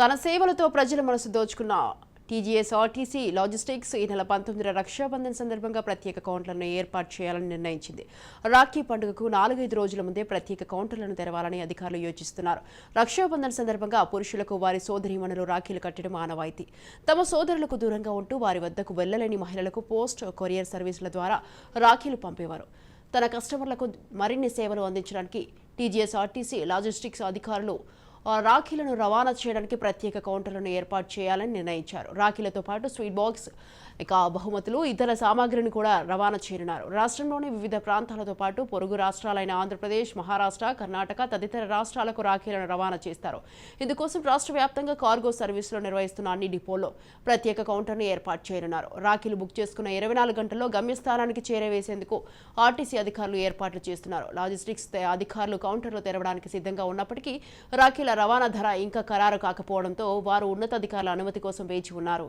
తన సేవలతో ప్రజల మనసు దోచుకున్న టీజీఎస్ ఆర్టీసీ లాజిస్టిక్స్ ఈ నెల పంతొమ్మిది రక్షాబంధన్ సందర్భంగా ప్రత్యేక కౌంటర్లను ఏర్పాటు చేయాలని నిర్ణయించింది. రాఖీ పండుగకు నాలుగైదు రోజుల ముందే ప్రత్యేక కౌంటర్లను తెరవాలని అధికారులు యోచిస్తున్నారు. రక్షాబంధన్ సందర్భంగా పురుషులకు వారి సోదరిమణులు రాఖీలు కట్టడం ఆనవాయితీ. తమ సోదరులకు దూరంగా ఉంటూ వారి వద్దకు వెళ్ళలేని మహిళలకు పోస్ట్ కొరియర్ సర్వీసుల ద్వారా రాఖీలు పంపేవారు. తన కస్టమర్లకు మరిన్ని సేవలు అందించడానికి టీజీఎస్ ఆర్టీసీ లాజిస్టిక్స్ అధికారులు రాఖీలను రవాణా చేయడానికి ప్రత్యేక కౌంటర్లను ఏర్పాటు చేయాలని నిర్ణయించారు. రాఖీలతో పాటు స్వీట్ బాక్స్ ఇక బహుమతులు ఇతర సామాగ్రిని కూడా రవాణా చేయనున్నారు. రాష్ట్రంలోని వివిధ ప్రాంతాలతో పాటు పొరుగు రాష్ట్రాలైన ఆంధ్రప్రదేశ్ మహారాష్ట్ర కర్ణాటక తదితర రాష్ట్రాలకు రాఖీలను రవాణా చేస్తారు. ఇందుకోసం రాష్ట్ర వ్యాప్తంగా కార్గో సర్వీసులు నిర్వహిస్తున్న అన్ని డిపోల్లో ప్రత్యేక కౌంటర్ను ఏర్పాటు చేయనున్నారు. రాఖీలు బుక్ చేసుకున్న ఇరవై నాలుగు గంటల్లో గమ్యస్థానానికి చేరవేసేందుకు ఆర్టీసీ అధికారులు ఏర్పాట్లు చేస్తున్నారు. లాజిస్టిక్స్ అధికారులు కౌంటర్లు తెరవడానికి సిద్ధంగా ఉన్నప్పటికీ రాఖీల రవాణా ధర ఇంకా ఖరారు కాకపోవడంతో వారు ఉన్నతాధికారుల అనుమతి కోసం వేచి ఉన్నారు.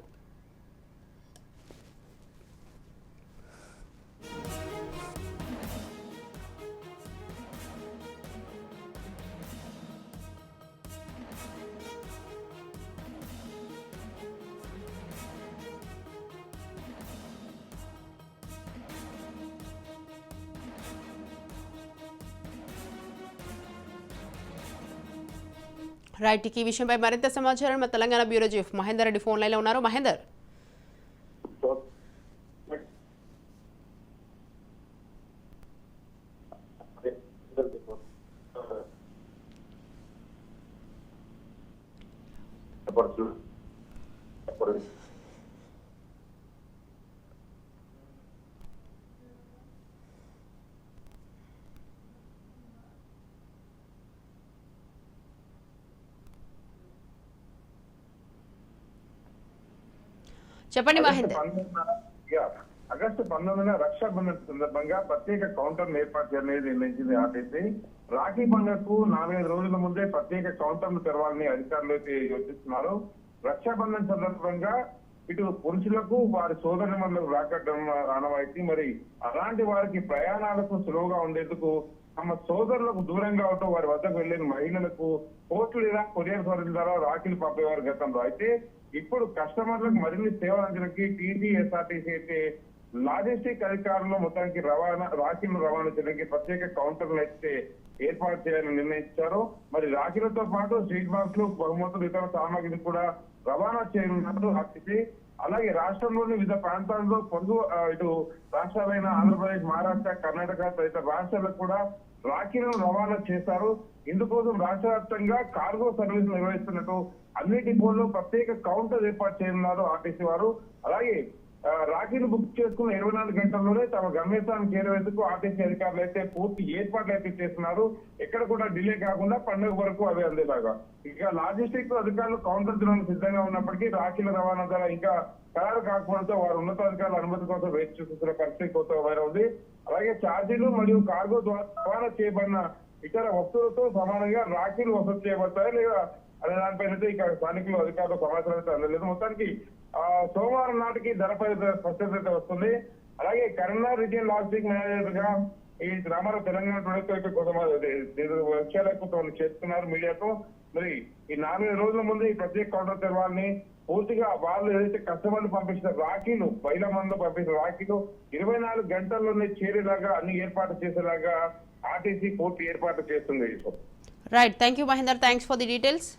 రైట్ ఈ విషయంపై మరింత సమాచారం మా Telangana bureau chief Mahender Reddy phone లైన్లో ఉన్నారు. మహేందర్. చెప్పండి మహేందర్. ఆగస్టు పంతొమ్మిదిన రక్షాబంధన్ సందర్భంగా ప్రత్యేక కౌంటర్ ఏర్పాటు చేయాలని నిర్ణయించింది ఆర్టీసీ రాఖీ పండుగకు నాలుగైదు రోజుల ముందే ప్రత్యేక కౌంటర్లు తెరవాలని అధికారులు అయితే యోచిస్తున్నారు రక్షాబంధన్ సందర్భంగా ఇటు పురుషులకు వారి సోదరులకు రాకడం ఆనవాయితీ మరి అలాంటి వారికి ప్రయాణాలకు సులువుగా ఉండేందుకు తమ సోదరులకు దూరంగా ఉంటూ వారి వద్దకు వెళ్ళిన మహిళలకు పోస్టు లేదా కొరియర్ సర్వీస్ ద్వారా రాఖీలు పంపేవారు గతంలో. అయితే ఇప్పుడు కస్టమర్లకు మరిన్ని సేవలు అందించడానికి టీజీఎస్ఆర్టీసీ అయితే లాజిస్టిక్ అధికారులు మొత్తానికి రవాణా రాఖీలు రవాణా చేయడానికి ప్రత్యేక కౌంటర్లు అయితే ఏర్పాటు చేయాలని నిర్ణయించారు. మరి రాఖీలతో పాటు స్ట్రీట్ బాక్స్లు బహుమతులు ఇతర సామాగ్రిని కూడా రవాణా చేయనున్నట్లు ఆర్టీసీ అలాగే రాష్ట్రంలోని వివిధ ప్రాంతాల్లో ఆ, ఇటు రాష్ట్రాలైన ఆంధ్రప్రదేశ్ మహారాష్ట్ర కర్ణాటక తదితర రాష్ట్రాలకు కూడా రాఖీలను రవాణా చేశారు. ఇందుకోసం రాష్ట్ర వ్యాప్తంగా కార్గో సర్వీస్ నిర్వహిస్తున్నట్టు అన్ని డిపోల్లో ప్రత్యేక కౌంటర్ ఏర్పాటు చేయనున్నారు ఆర్టీసీ వారు. అలాగే రాఖీలు బుక్ చేసుకున్న ఇరవై నాలుగు గంటల్లోనే తమ గమ్యస్థానం చేరేందుకు ఆర్టీసీ అధికారులు అయితే పూర్తి ఏర్పాట్లు అయితే చేస్తున్నారు. ఎక్కడ కూడా డిలే కాకుండా పండుగ వరకు అవి అందేలాగా. ఇక లాజిస్టిక్ అధికారులు కౌంటర్ తినడానికి సిద్ధంగా ఉన్నప్పటికీ రాఖీల రవాణా ధర ఇంకా ఖరారు కాకపోవడంతో వారు ఉన్నతాధికారుల అనుమతి కోసం వేచి చూస్తున్న పరిస్థితి కొత్త ఉంది అలాగే ఛార్జీలు మరియు కార్గో ద్వారా రవాణా చేయబడిన ఇతర వస్తువులతో సమానంగా రాఖీలు వసూలు చేయబడతాయి లేదా అనే దానిపైన ఇక స్థానికులు అధికారులు సమాచారం అయితే అందలేదు. మొత్తానికి సోమవారం నాటికి ధరపై స్పష్టత అయితే వస్తుంది. అలాగే కరీంనగర్ రీజియన్ లాజిస్టిక్ మేనేజర్గా ఈ రామారావు తెలంగాణ టుడేతో అయితే కొంతమంది విషయాలకు వాళ్ళు చేస్తున్నారు మీడియాతో. మరి ఈ నాలుగు రోజుల ముందు ఈ ప్రత్యేక కౌంటర్ తెరవాలని పూర్తిగా వాళ్ళు ఏదైతే కస్టమర్లు పంపించిన రాఖీలు బయల మందు పంపించిన రాఖీలు ఇరవై నాలుగు గంటల్లోనే చేరేలాగా అన్ని ఏర్పాటు చేసేలాగా ఆర్టీసీ పూర్తి ఏర్పాటు చేస్తుంది. Right thank you Mahender. Thanks for the details